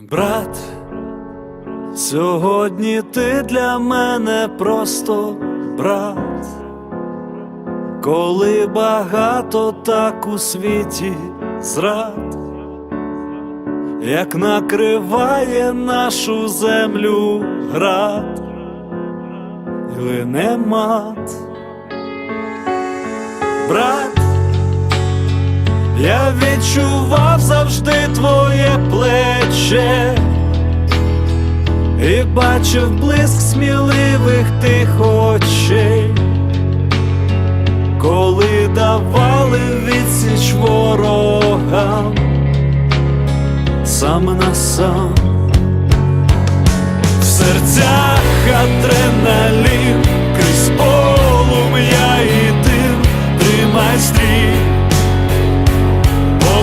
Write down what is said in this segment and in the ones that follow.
Брат, сьогодні ти для мене просто брат, коли багато так у світі зрад, як накриває нашу землю град, і лине мат. Брат, я відчував завжди твоє плече і бачив блиск сміливих тих очей, коли давали відсіч ворогам сам на сам. В серцях адреналін, крізь полум'я і дим, тримай стрій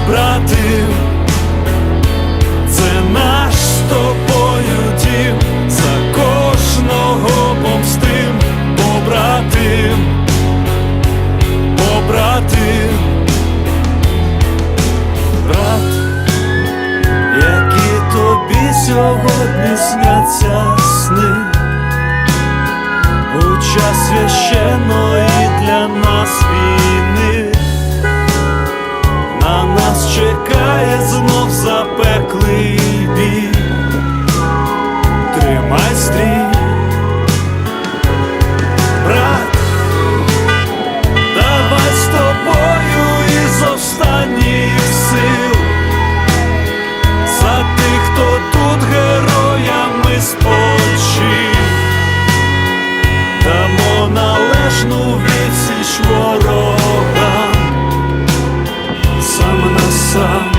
побратим, це наш з тобою дім, за кожного помстим, побратим, побратим, брат, які тобі сьогодні сняться сни. У час священної для нас війни сестрі, брат, давай з тобою із останніх сил, за тих, хто тут героями спочив, дамо належну відсіч ворога, сам на сам.